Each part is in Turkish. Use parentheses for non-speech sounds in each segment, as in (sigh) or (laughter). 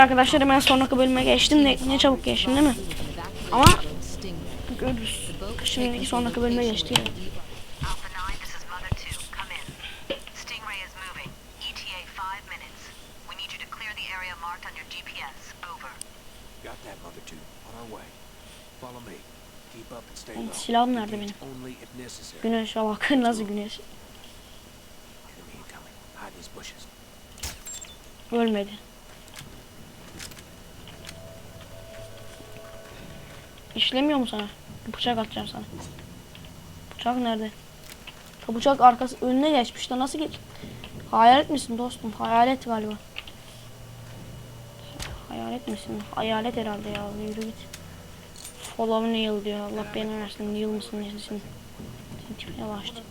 arkadaşlar hemen sonraki bölüme geçtim de ne çabuk geçtim değil mi? Ama görürüz. Şimdi sonraki bölüme geçti ya. Alpha 9, this is Mother 2. Come in. Stingray is moving. ETA 5 minutes. We need you to clear the area marked on your GPS. Over. Got that, Mother Two. On our way. Follow me. Keep up and stay Benim low. silahım nerede benim? Güneşe bakın nasıl güneş. Ölmedi. İşlemiyor mu sana? Bıçak atacağım sana. Bıçak nerede? Ha, bıçak arkası önüne geçmiş de nasıl geç? Hayalet misin dostum? Hayalet galiba. Hayalet misin? Hayalet herhalde ya. Yürü git. Follow Neil diyor. Allah beni versin. Neil mısın nesin? Senin tipine başladı.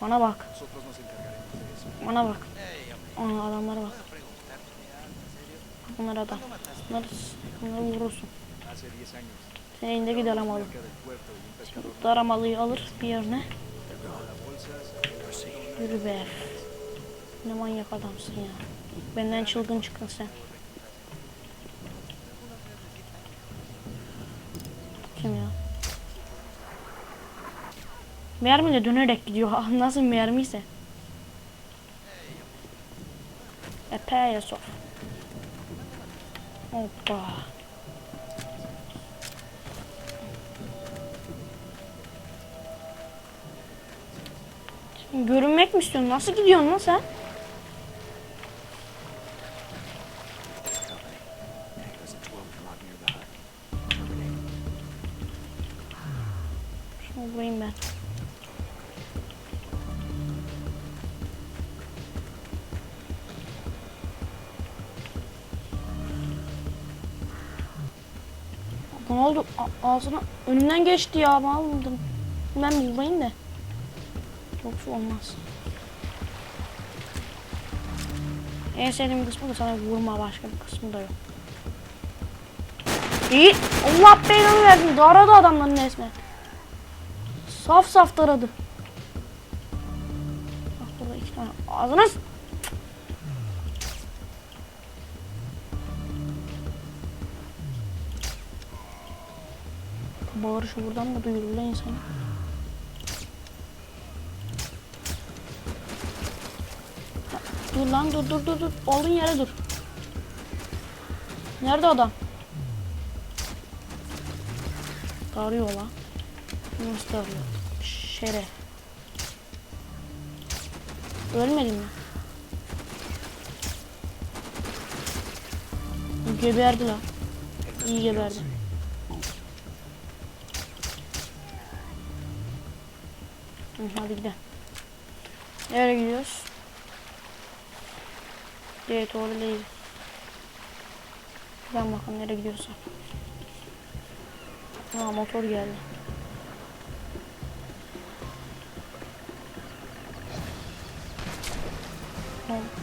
Bana bak. Bana bak. Ana adamlara bak. Bunlar adam. Bunları, bunları vurursun. Senin elindeki daramalı. Şimdi daramalıyı alır bir yerine. Yürü be. Ne manyak adamsın ya. Benden çılgın çıktın sen. Kim ya? Mermi de dönerek gidiyor. (laughs) Nasıl mermiyse. Epey sof. Hoppa. Şimdi görünmek mi istiyorsun? Nasıl gidiyorsun lan sen? There's a 12 Ne oldu? A- ağzına önümden geçti ya. Ben aldım. Ben buradayım da. Yoksa olmaz. En sevdiğim kısmı da sana vurma başka bir kısmı da yok. İyi. Allah belanı versin. Daradı adamların resmen. Saf saf taradı. Bak burada iki tane. Ağzına Bağırışı buradan mı duyulur lan insana? Ha, Dur lan dur dur dur dur. Olduğun yere dur. Nerede adam? Arıyor lan. Nasıl arıyor? Şeref. Ölmedin mi? Geberdi lan. İyi geberdi. Hadi gidelim. Nereye gidiyoruz? Evet doğru değil. Ben bakalım nereye gidiyorsa. Ha motor geldi.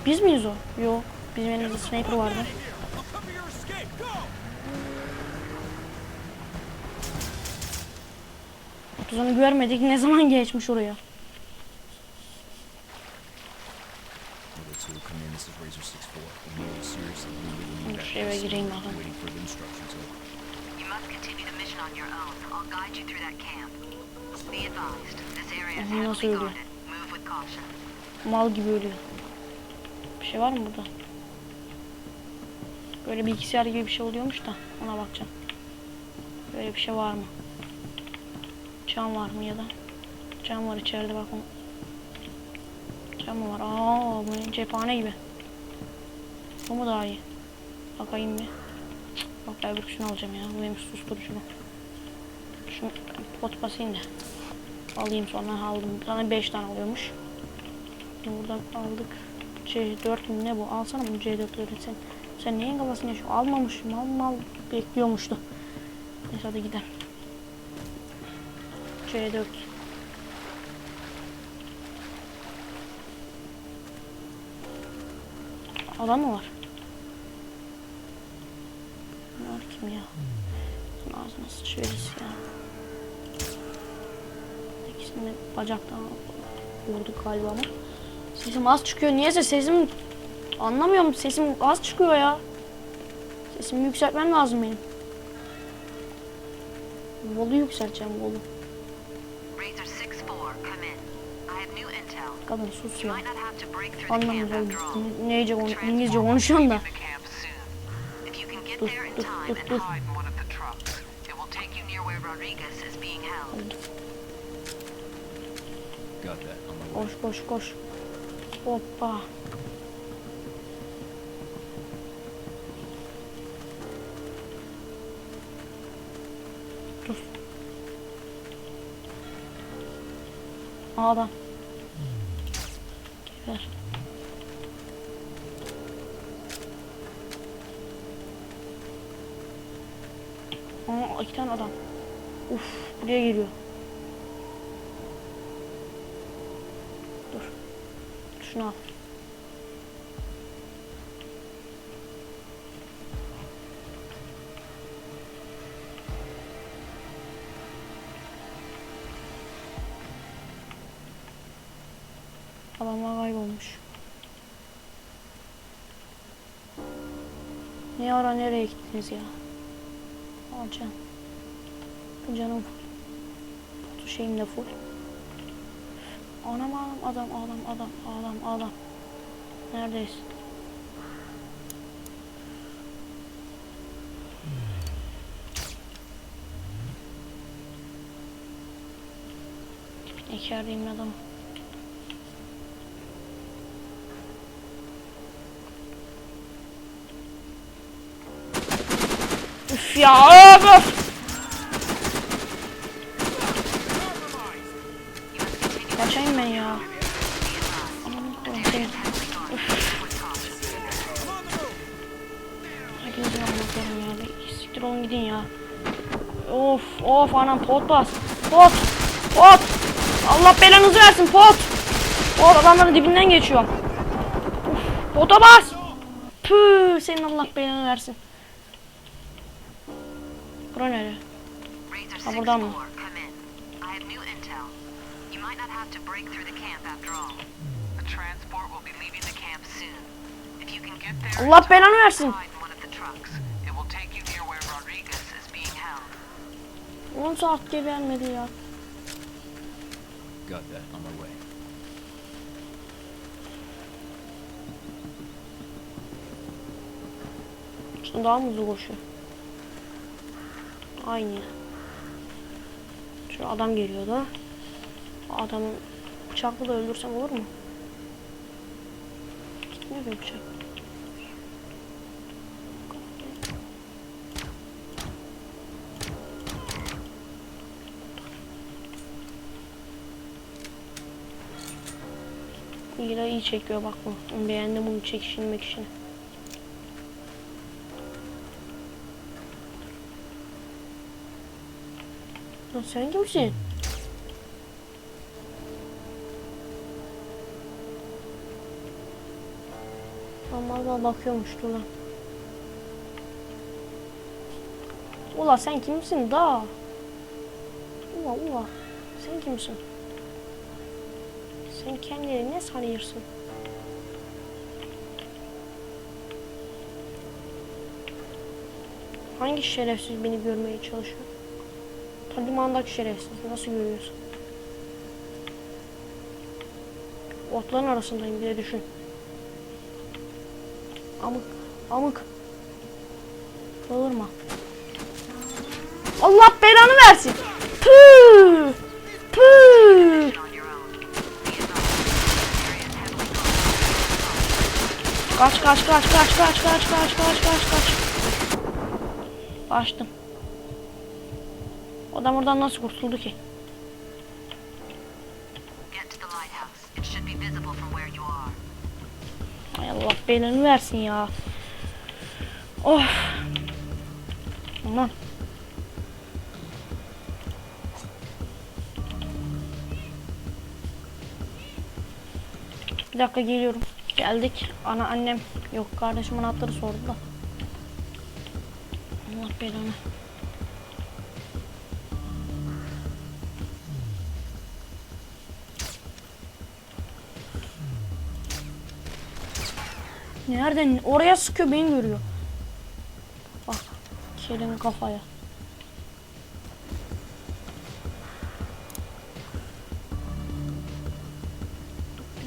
Biz miyiz o? Yok. Bizim elimizde sniper vardı. You through that camp. Be advised, this area is Aha, nasıl ölüyor? Mal gibi ölüyor. Bir şey var mı burada? Böyle bilgisayar gibi bir şey oluyormuş da ona bakacağım. Böyle bir şey var mı? Cam var mı ya da? Cam var içeride bakın. Cam var? Aa bu ne? cephane gibi. Bu mu daha iyi? Bakayım bir. Bak ben şunu alacağım ya. Bu benim susturucu bu. Şunu pot basayım da. Alayım sonra aldım. Bir tane 5 tane alıyormuş. Buradan aldık. C4 mü ne bu? Alsana bunu C4'leri sen. Sen neyin kafasını yaşıyor? Almamış. Mal mal bekliyormuştu. Neyse hadi gidelim. C4. Adam mı var? Bunlar kim ya? Şunun Ağzına sıçıyoruz ya. İkisini de bacaktan vurduk galiba ama. Sesim az çıkıyor. Niyeyse sesim Anlamıyorum sesim az çıkıyor ya. Sesimi yükseltmem lazım benim. Volu yükselteceğim volu. kadın sus ya. Anlamayacağım neyce konu İngilizce konuşuyorsun da. Dur dur dur dur. Koş koş koş. Hoppa. Dur. Adam. Geber. Aa iki tane adam. Uf buraya geliyor. Dur. Şunu al. Adamlar kaybolmuş. Ne ara nereye gittiniz ya? Aa can. Bu canım full. Bu şeyim de full. Anam adam adam adam adam adam adam. Neredeyiz? İçerideyim adam. Ya öf. Kaçayım ben ya. Aman Allah'ım, şey. Anlatıyorum ya. Siktir olun gidin ya. Of of anam pot bas. Pot. Pot. Allah belanızı versin pot. Pot adamların dibinden geçiyorum. Uf, pota bas. Püh senin Allah belanı versin. Bura nere? Ha buradan mı? Allah belanı versin. On saat diye ya. Got that on my way. Şundan daha mı hızlı koşuyor? Aynı. Şu adam geliyordu. Adamı bıçakla da öldürsem olur mu? Gitmiyor bir bıçak. İyi de iyi çekiyor bak bu. Beğendim bunu çekişini mekişini. Lan sen kimsin? Ama da bakıyormuş dur lan. Ula sen kimsin da? Ula ula sen kimsin? Sen kendini ne sanıyorsun? Hangi şerefsiz beni görmeye çalışıyor? Ta limandaki şerefsiz. Nasıl görüyorsun? Otların arasındayım bir de düşün. Amık. Amık. Bağırma. Allah belanı versin. Püh. Püh. Kaç kaç kaç kaç kaç kaç kaç kaç kaç kaç. Kaçtım. Adam oradan nasıl kurtuldu ki? Ay Allah belanı versin ya. Oh. Aman. Bir dakika geliyorum. Geldik. Ana annem yok kardeşim anahtarı sordu da. Allah belanı. Nereden? Oraya sıkıyor beni görüyor. Bak. Kelin kafaya.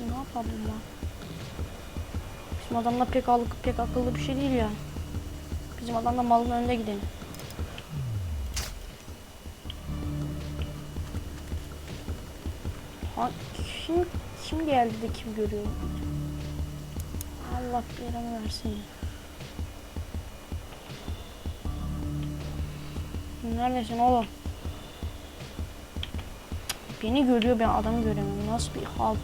Ne yapalım lan? Bizim adamla pek akıllı, pek akıllı bir şey değil yani. Bizim adam da malın önünde gidelim. Ha, kim kim geldi de kim görüyor? Allah belanı versin ya. Neredesin oğlum? Beni görüyor ben adamı göremiyorum. Nasıl bir hal?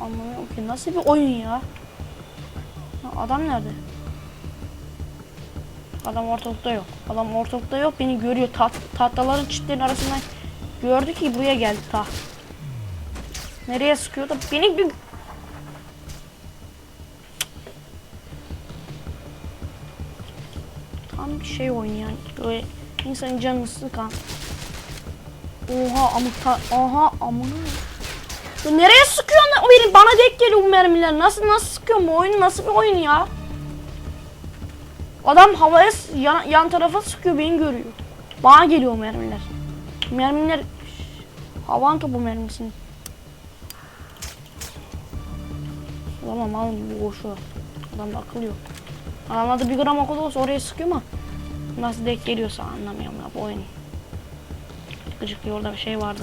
Anlamıyorum ki. Nasıl bir oyun ya? Adam nerede? Adam ortalıkta yok. Adam ortalıkta yok. Beni görüyor. Tat tahtaların çitlerin arasından gördü ki buraya geldi ta. Nereye sıkıyor da beni bir şey oyun yani. Böyle insanın canını sıkan. Oha amık ta Oha amına. Ya nereye sıkıyorsun? O benim bana denk geliyor bu mermiler. Nasıl nasıl sıkıyor bu oyun? Nasıl bir oyun ya? Adam havaya yan, yan tarafa sıkıyor beni görüyor. Bana geliyor mermiler. Mermiler havan topu mermisini. Tamam alın boşu. Adamda akıl yok. Adamlarda bir gram akıl olsa oraya sıkıyor ama nasıl denk geliyorsa anlamıyorum ya bu oyunu. Gıcık orada bir şey vardı.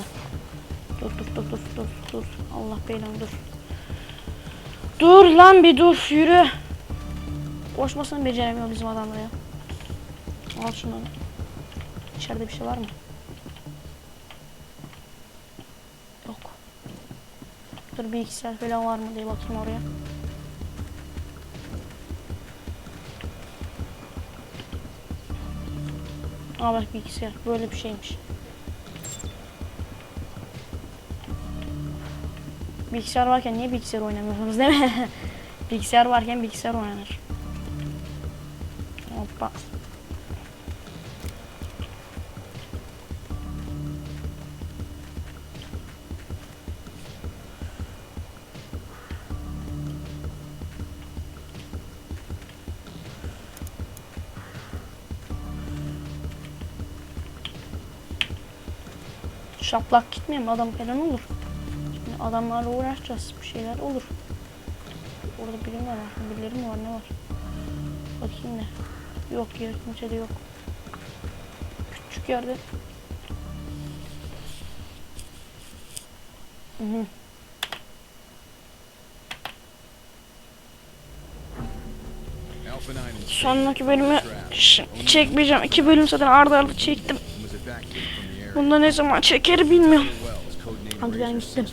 Dur dur dur dur dur dur. Allah belanı dur. Dur lan bir dur yürü. Koşmasını beceremiyor bizim adamlar ya. Al şunu. İçeride bir şey var mı? Yok. Dur bilgisayar falan var mı diye bakayım oraya. Aa bak bilgisayar böyle bir şeymiş. Bilgisayar varken niye bilgisayar oynamıyorsunuz değil mi? (laughs) bilgisayar varken bilgisayar oynanır. Şaplak gitmeyeyim adam falan olur. Şimdi adamlarla uğraşacağız. Bir şeyler olur. Orada biri mi var? Birileri mi var? Ne var? Bakayım ne? Yok yer kimse de yok. Küçük yerde. Hı hı. Alpha 9 and Sonraki bölümü çekmeyeceğim. İki bölüm zaten arda arda çektim. Bunda ne zaman çeker bilmiyorum. Hadi ben gittim. 64,